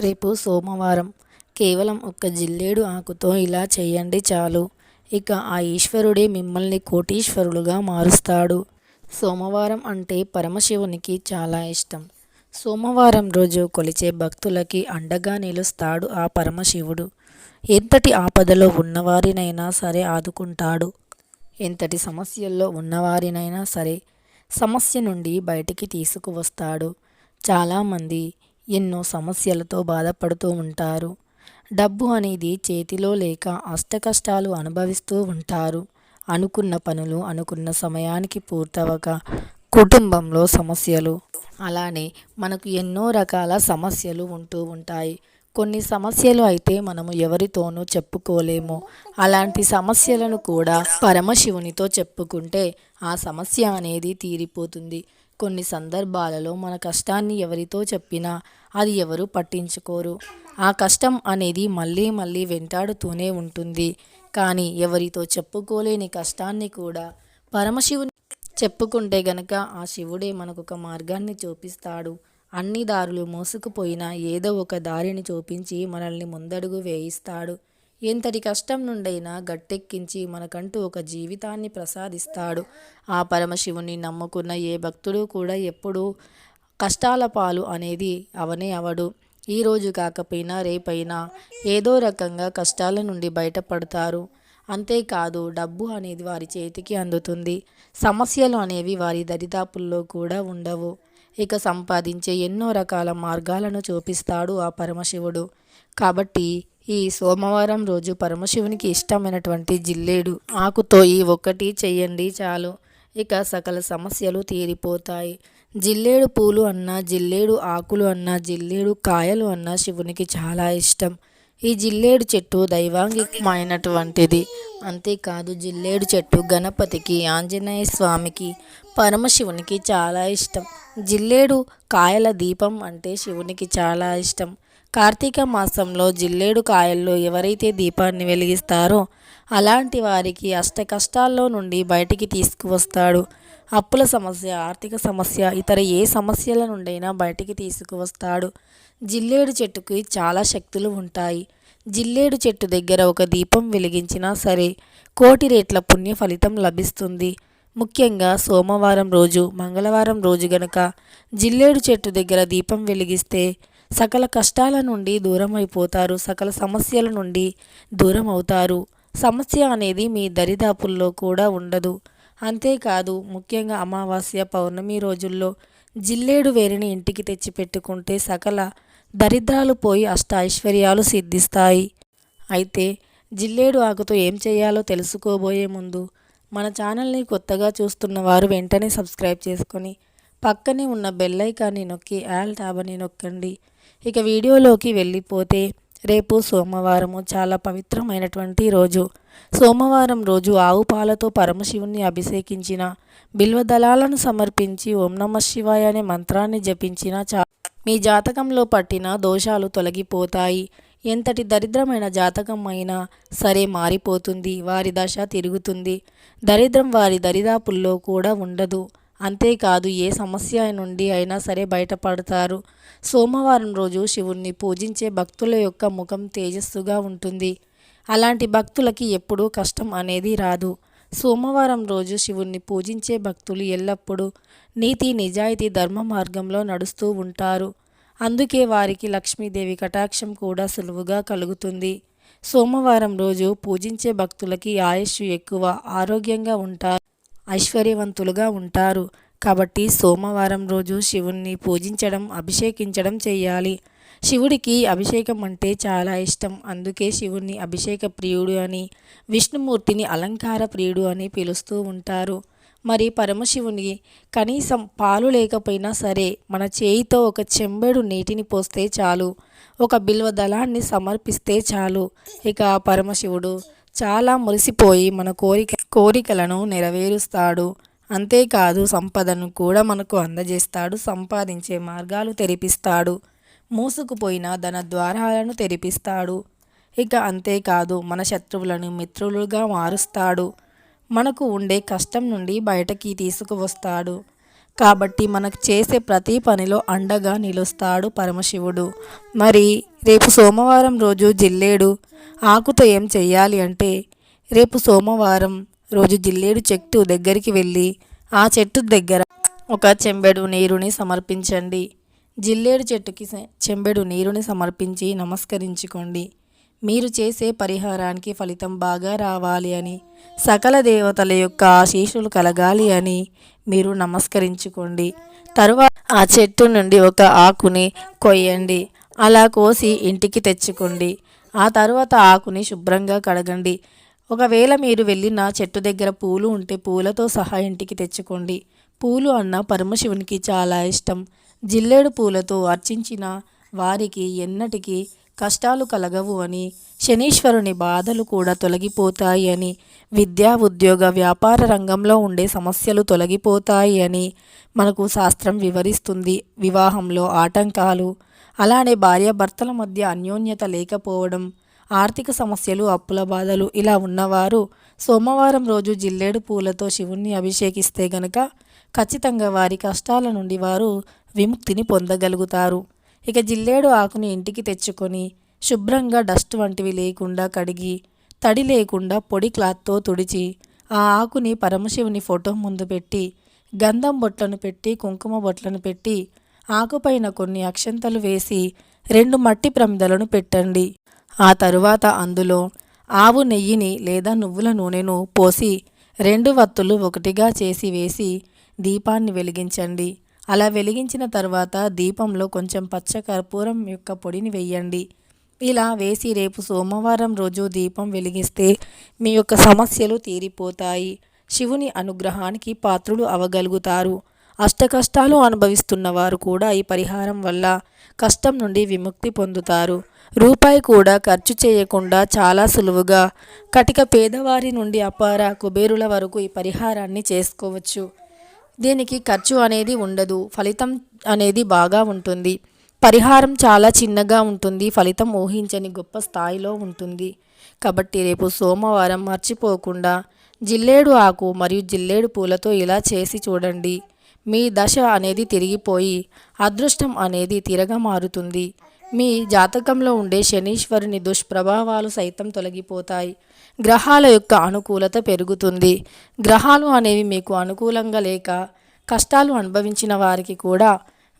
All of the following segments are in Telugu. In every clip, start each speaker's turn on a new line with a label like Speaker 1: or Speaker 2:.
Speaker 1: రేపు సోమవారం కేవలం ఒక్క జిల్లేడు ఆకుతో ఇలా చేయండి చాలు. ఇక ఆ ఈశ్వరుడే మిమ్మల్ని కోటీశ్వరులుగా మారుస్తాడు. సోమవారం అంటే పరమశివునికి చాలా ఇష్టం. సోమవారం రోజు కొలిచే భక్తులకి అండగా నిలుస్తాడు ఆ పరమశివుడు. ఎంతటి ఆపదలో ఉన్నవారినైనా సరే ఆదుకుంటాడు. ఎంతటి సమస్యల్లో ఉన్నవారినైనా సరే సమస్య నుండి బయటికి తీసుకువస్తాడు. చాలామంది ఎన్నో సమస్యలతో బాధపడుతూ ఉంటారు. డబ్బు అనేది చేతిలో లేక అష్టకష్టాలు అనుభవిస్తూ ఉంటారు. అనుకున్న పనులు అనుకున్న సమయానికి పూర్తవక కుటుంబంలో సమస్యలు. అలానే మనకు ఎన్నో రకాల సమస్యలు ఉంటూ ఉంటాయి. కొన్ని సమస్యలు అయితే మనము ఎవరితోనూ చెప్పుకోలేము. అలాంటి సమస్యలను కూడా పరమశివునితో చెప్పుకుంటే ఆ సమస్య అనేది తీరిపోతుంది. కొన్ని సందర్భాలలో మన కష్టాన్ని ఎవరితో చెప్పినా అది ఎవరు పట్టించుకోరు. ఆ కష్టం అనేది మళ్ళీ మళ్ళీ వెంటాడుతూనే ఉంటుంది. కానీ ఎవరితో చెప్పుకోలేని కష్టాన్ని కూడా పరమశివుని చెప్పుకుంటే గనక ఆ శివుడే మనకు ఒక మార్గాన్ని చూపిస్తాడు. అన్ని దారులు మోసుకుపోయినా ఏదో ఒక దారిని చూపించి మనల్ని ముందడుగు వేయిస్తాడు. ఎంతటి కష్టం నుండైనా గట్టెక్కించి మనకంటూ ఒక జీవితాన్ని ప్రసాదిస్తాడు. ఆ పరమశివుని నమ్ముకున్న ఏ భక్తుడు కూడా ఎప్పుడూ కష్టాల పాలు అనేది అవనే అవడు. ఈరోజు కాకపోయినా రేపైనా ఏదో రకంగా కష్టాల నుండి బయటపడతారు. అంతేకాదు డబ్బు అనేది వారి చేతికి అందుతుంది. సమస్యలు అనేవి వారి దరిదాపుల్లో కూడా ఉండవు. ఇక సంపాదించే ఎన్నో రకాల మార్గాలను చూపిస్తాడు ఆ పరమశివుడు. కాబట్టి ఈ సోమవారం రోజు పరమశివునికి ఇష్టమైనటువంటి జిల్లేడు. ఆకుతో ఈ ఒక్కటి చెయ్యండి చాలు. ఇక సకల సమస్యలు తీరిపోతాయి. జిల్లేడు పూలు అన్నా జిల్లేడు ఆకులు అన్నా జిల్లేడు కాయలు అన్నా శివునికి చాలా ఇష్టం. ఈ జిల్లేడు చెట్టు దైవాంగికమైనటువంటిది. అంతేకాదు జిల్లేడు చెట్టు గణపతికి ఆంజనేయ స్వామికి పరమశివునికి చాలా ఇష్టం. జిల్లేడు కాయల దీపం అంటే శివునికి చాలా ఇష్టం. కార్తీక మాసంలో జిల్లేడు కాయల్లో ఎవరైతే దీపాన్ని వెలిగిస్తారో అలాంటి వారికి అష్ట కష్టాల్లో నుండి బయటికి తీసుకువస్తాడు. అప్పుల సమస్య ఆర్థిక సమస్య ఇతర ఏ సమస్యల నుండైనా బయటికి తీసుకువస్తాడు. జిల్లేడు చెట్టుకి చాలా శక్తులు ఉంటాయి. జిల్లేడు చెట్టు దగ్గర ఒక దీపం వెలిగించినా సరే కోటి రేట్ల పుణ్య ఫలితం లభిస్తుంది. ముఖ్యంగా సోమవారం రోజు మంగళవారం రోజు గనక జిల్లేడు చెట్టు దగ్గర దీపం వెలిగిస్తే సకల కష్టాల నుండి దూరం అయిపోతారు సకల సమస్యల నుండి దూరం అవుతారు సమస్య అనేది మీ దరిదాపుల్లో కూడా ఉండదు. అంతేకాదు ముఖ్యంగా అమావాస్య పౌర్ణమి రోజుల్లో జిల్లేడు వేరిని ఇంటికి తెచ్చి పెట్టుకుంటే సకల దరిద్రాలు పోయి అష్ట ఐశ్వర్యాలు సిద్ధిస్తాయి. అయితే జిల్లేడు ఆకుతో ఏం చేయాలో తెలుసుకోబోయే ముందు మన ఛానల్ని కొత్తగా చూస్తున్న వారు వెంటనే సబ్స్క్రైబ్ చేసుకొని పక్కనే ఉన్న బెల్ ఐకాన్ని నొక్కి ఆల్ ట్యాబ్ అని నొక్కండి. ఇక వీడియోలోకి వెళ్ళిపోతే రేపు సోమవారము చాలా పవిత్రమైనటువంటి రోజు. సోమవారం రోజు ఆవు పాలతో పరమశివుణ్ణి అభిషేకించిన బిల్వదళాలను సమర్పించి ఓం నమ శివాయ అనే మంత్రాన్ని జపించిన చా మీ జాతకంలో పట్టిన దోషాలు తొలగిపోతాయి. ఎంతటి దరిద్రమైన జాతకం అయినా సరే మారిపోతుంది వారి దశ తిరుగుతుంది. దరిద్రం వారి దరిదాపుల్లో కూడా ఉండదు. అంతేకాదు ఏ సమస్య నుండి అయినా సరే బయటపడతారు. సోమవారం రోజు శివుణ్ణి పూజించే భక్తుల యొక్క ముఖం తేజస్సుగా ఉంటుంది. అలాంటి భక్తులకి ఎప్పుడూ కష్టం అనేది రాదు. సోమవారం రోజు శివుణ్ణి పూజించే భక్తులు ఎల్లప్పుడూ నీతి నిజాయితీ ధర్మ మార్గంలో నడుస్తూ ఉంటారు. అందుకే వారికి లక్ష్మీదేవి కటాక్షం కూడా సులువుగా కలుగుతుంది. సోమవారం రోజు పూజించే భక్తులకి ఆయుష్ ఎక్కువ ఆరోగ్యంగా ఉంటారు. ఐశ్వర్యవంతులుగా ఉంటారు. కాబట్టి సోమవారం రోజు శివుణ్ణి పూజించడం అభిషేకించడం చేయాలి. శివుడికి అభిషేకం అంటే చాలా ఇష్టం. అందుకే శివుణ్ణి అభిషేక ప్రియుడు అని విష్ణుమూర్తిని అలంకార ప్రియుడు అని పిలుస్తూ ఉంటారు. మరి పరమశివుని కనీసం పాలు లేకపోయినా సరే మన చేయితో ఒక చెంబెడు నీటిని పోస్తే చాలు. ఒక బిల్వ దళాన్ని సమర్పిస్తే చాలు. ఇక పరమశివుడు చాలా మురిసిపోయి మన కోరిక కోరికలను నెరవేరుస్తాడు. అంతేకాదు సంపదను కూడా మనకు అందజేస్తాడు. సంపాదించే మార్గాలు తెరిపిస్తాడు. మూసుకుపోయిన ధన ద్వారాలను తెరిపిస్తాడు. ఇక అంతేకాదు మన శత్రువులను మిత్రులుగా మారుస్తాడు. మనకు ఉండే కష్టం నుండి బయటకి తీసుకువస్తాడు. కాబట్టి మనకు చేసే ప్రతి పనిలో అండగా నిలుస్తాడు పరమశివుడు. మరి రేపు సోమవారం రోజు జిల్లేడు ఆకుతో ఏం చెయ్యాలి అంటే రేపు సోమవారం రోజు జిల్లేడు చెట్టు దగ్గరికి వెళ్ళి ఆ చెట్టు దగ్గర ఒక చెంబెడు నీరుని సమర్పించండి. జిల్లేడు చెట్టుకి చెంబెడు నీరుని సమర్పించి నమస్కరించుకోండి. మీరు చేసే పరిహారానికి ఫలితం బాగా రావాలి అని సకల దేవతల యొక్క ఆశీషులు కలగాలి అని మీరు నమస్కరించుకోండి. తరువాత ఆ చెట్టు నుండి ఒక ఆకుని కొయ్యండి. అలా కోసి ఇంటికి తెచ్చుకోండి. ఆ తర్వాత ఆకుని శుభ్రంగా కడగండి. ఒకవేళ మీరు వెళ్ళిన చెట్టు దగ్గర పూలు ఉంటే పూలతో సహా ఇంటికి తెచ్చుకోండి. పూలు అన్న పరమశివునికి చాలా ఇష్టం. జిల్లేడు పూలతో అర్చించిన వారికి ఎన్నటికీ కష్టాలు కలగవు అని శనీశ్వరుని బాధలు కూడా తొలగిపోతాయి అని విద్యా ఉద్యోగ వ్యాపార రంగంలో ఉండే సమస్యలు తొలగిపోతాయి అని మనకు శాస్త్రం వివరిస్తుంది. వివాహంలో ఆటంకాలు అలానే భార్యాభర్తల మధ్య అన్యోన్యత లేకపోవడం ఆర్థిక సమస్యలు అప్పుల బాధలు ఇలా ఉన్నవారు సోమవారం రోజు జిల్లేడు పూలతో శివుణ్ణి అభిషేకిస్తే గనక ఖచ్చితంగా వారి కష్టాల నుండి వారు విముక్తిని పొందగలుగుతారు. ఇక జిల్లేడు ఆకుని ఇంటికి తెచ్చుకొని శుభ్రంగా డస్ట్ వంటివి లేకుండా కడిగి తడి లేకుండా పొడి క్లాత్తో తుడిచి ఆ ఆకుని పరమశివుని ఫోటో ముందు పెట్టి గంధం బొట్లను పెట్టి కుంకుమ బొట్లను పెట్టి ఆకుపైన కొన్ని అక్షంతలు వేసి రెండు మట్టి ప్రమిదలను పెట్టండి. ఆ తరువాత అందులో ఆవు నెయ్యిని లేదా నువ్వుల నూనెను పోసి రెండు వత్తులు ఒకటిగా చేసి వేసి దీపాన్ని వెలిగించండి. అలా వెలిగించిన తర్వాత దీపంలో కొంచెం పచ్చ కర్పూరం యొక్క పొడిని వేయండి. ఇలా వేసి రేపు సోమవారం రోజు దీపం వెలిగిస్తే మీ యొక్క సమస్యలు తీరిపోతాయి. శివుని అనుగ్రహానికి పాత్రులు అవగలుగుతారు. అష్టకష్టాలు అనుభవిస్తున్న వారు కూడా ఈ పరిహారం వల్ల కష్టం నుండి విముక్తి పొందుతారు. రూపాయి కూడా ఖర్చు చేయకుండా చాలా సులువుగా కటిక పేదవారి నుండి అపార కుబేరుల వరకు ఈ పరిహారాన్ని చేసుకోవచ్చు. దీనికి ఖర్చు అనేది ఉండదు ఫలితం అనేది బాగా ఉంటుంది. పరిహారం చాలా చిన్నగా ఉంటుంది ఫలితం ఊహించని గొప్ప స్థాయిలో ఉంటుంది. కాబట్టి రేపు సోమవారం మర్చిపోకుండా జిల్లేడు ఆకు మరియు జిల్లేడు పూలతో ఇలా చేసి చూడండి. మీ దశ అనేది తిరిగిపోయి అదృష్టం అనేది తిరగమారుతుంది. మీ జాతకంలో ఉండే శనీశ్వరుని దుష్ప్రభావాలు సైతం తొలగిపోతాయి. గ్రహాల యొక్క అనుకూలత పెరుగుతుంది. గ్రహాలు అనేవి మీకు అనుకూలంగా లేక కష్టాలు అనుభవించిన వారికి కూడా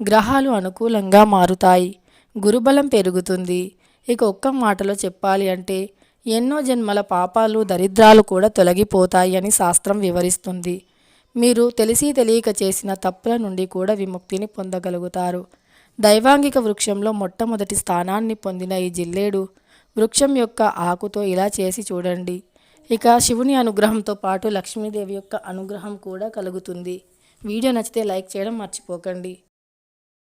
Speaker 1: గ్రహాలు అనుకూలంగా మారుతాయి. గురుబలం పెరుగుతుంది. ఇక ఒక్క మాటలో చెప్పాలి అంటే ఎన్నో జన్మల పాపాలు దరిద్రాలు కూడా తొలగిపోతాయి అని శాస్త్రం వివరిస్తుంది. మీరు తెలిసి తెలియక చేసిన తప్పుల నుండి కూడా విముక్తిని పొందగలుగుతారు. దైవాంగిక వృక్షంలో మొట్టమొదటి స్థానాన్ని పొందిన ఈ జిల్లేడు వృక్షం యొక్క ఆకుతో ఇలా చేసి చూడండి. ఇక శివుని అనుగ్రహంతో పాటు లక్ష్మీదేవి యొక్క అనుగ్రహం కూడా కలుగుతుంది. వీడియో నచ్చితే లైక్ చేయడం మర్చిపోకండి.